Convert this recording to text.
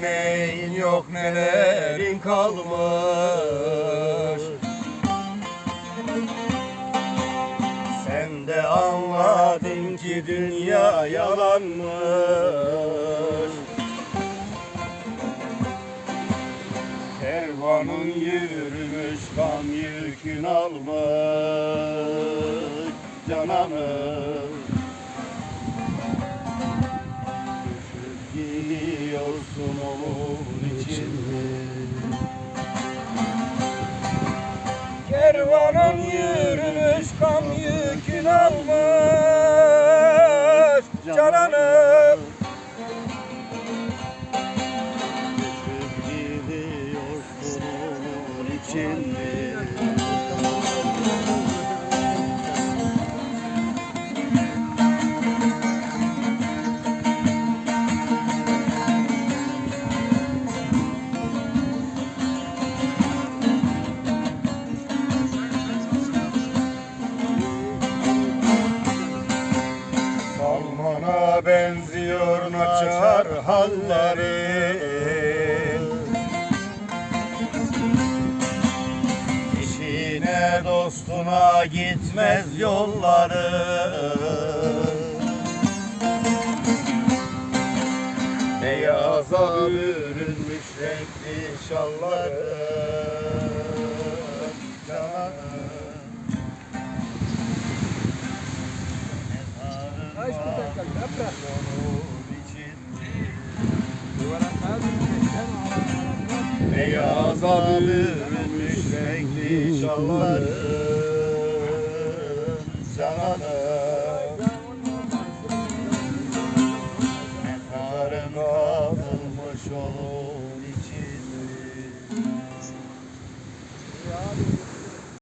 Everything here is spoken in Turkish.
neyin yok nelerin kalmış? Sen de anladın ki dünya yalanmış. Kervanın yürümüş kam yükün almış cananım gidiyorsun onun için mi? Kervanın yürümüş kam yükün almış cananım Düşüp gidiyorsun onun için benziyor naçar hallerin İşine dostuna gitmez yolları. Beyaza bürünmüş renkli şalları Beyaza bürünmüş renkli şalların cananım. Mezarın kazılmış olur